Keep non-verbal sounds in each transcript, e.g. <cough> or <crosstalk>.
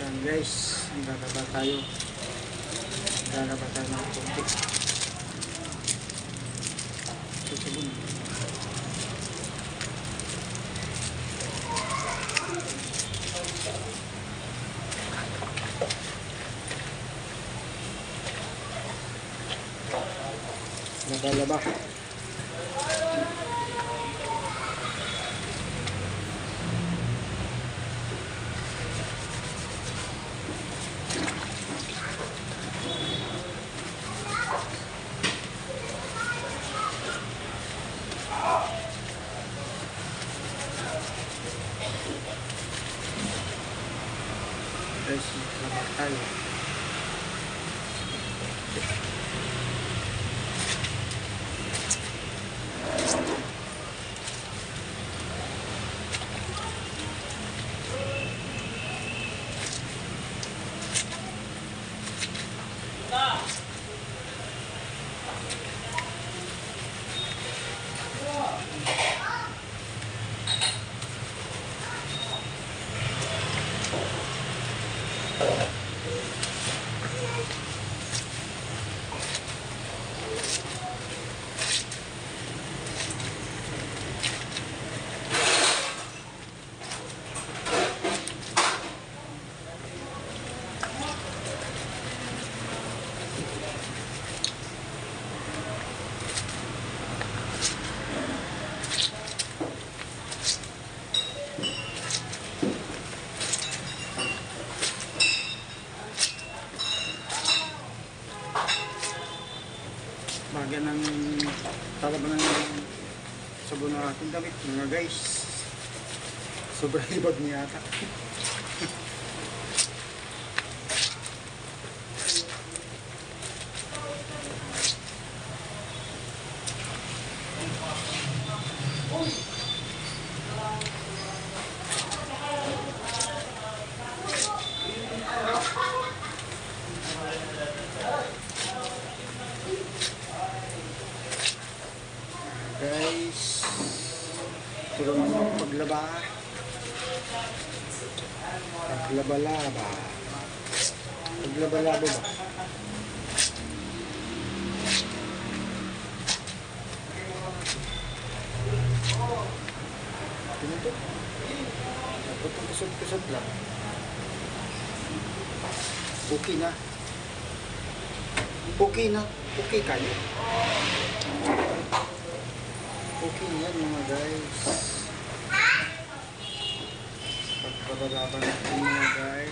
Yan guys, magkakaba tayo. Magkakaba tayo ng konti. Susubun. Laba-laba. Guys, laba tayo. Bagyan ng talaba ng sabon ng ating damit mga guys. Sobrang <laughs> libag niya ata. Guys, tulungan mo ako paglaba. Paglaba-laba. Paglaba-laba ba? Ano to? Nagpapagkusot-kusot lang. Okay na. Okay na. Okay kayo. Okay na yan mga guys. Pagpapalaban natin mga guys.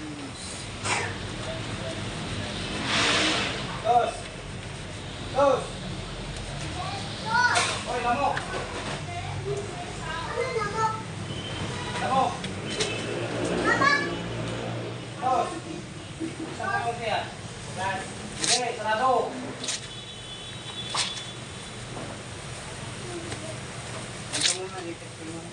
Dos! Dos! Hoy, lamok! Lamok! Dos! Saan ka magkaya? Sige, sarado! Ito muna, lipat ko muna.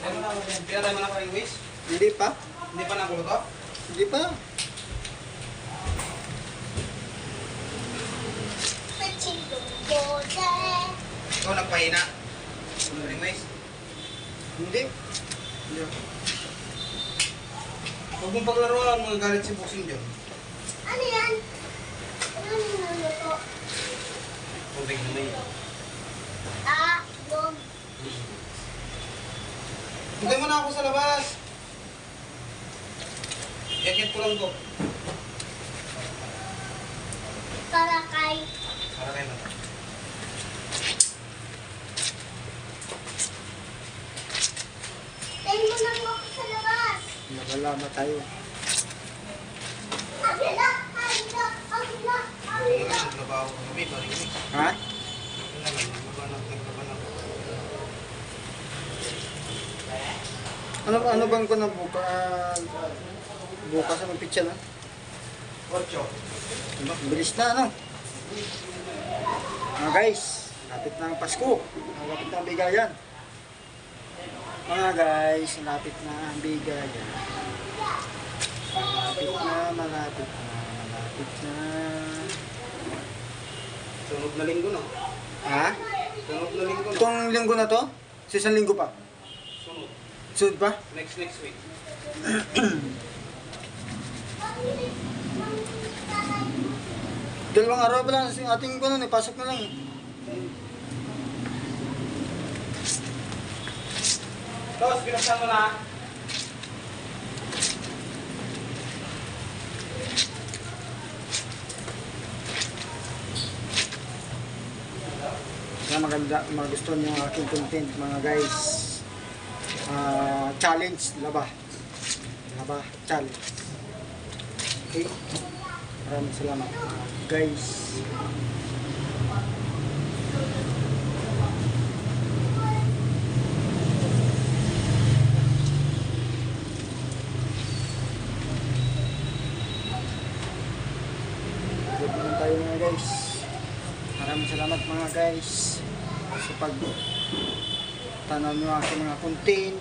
Tayo mo ako tayo mo na kayo, Wiz? Hindi pa? Hindi pa nakulo to? Hindi pa. Ikaw nagpahina. Ano rin, Wiz? Hindi. Hindi. Huwag mong paglaruan, mga galit si Boxing John. Ano yan? Ano niluluto? Tubig na may. Ah, yung Hintay mo na ako sa labas. Yakit ko lang to. para kay Para kayo na. Tayo mo lang ako sa labas. Nagalama tayo. Abila, abila, abila, abila. Ha? Ano lang, naglabaw naglabaw Ano ano bang ko na buka bukas ang pizza na? Ocho. Diba? Bilis na ano? Mga guys, lapit na ang Pasko. Lapit na ang bigayan. Mga guys, malapit na ang bigayan. Malapit na, malapit na, malapit na. Sunod na linggo, no? Ha? Sunod na linggo, no? Itong linggo na to? Sa isang linggo pa. Sunod. Sunod pa? Next next week. <clears throat> Dalawang araw pa lang yung ating ano, eh, pasok na lang. eh. Tapos, binuksan mo na. Kaya maganda, magustuhan yung aking content mga guys. Ah, challenge, laba. Laba, challenge. Okay? Maraming salamat guys. Tayo mga guys. Maraming salamat mga guys sa pag tanan nyo aking mga content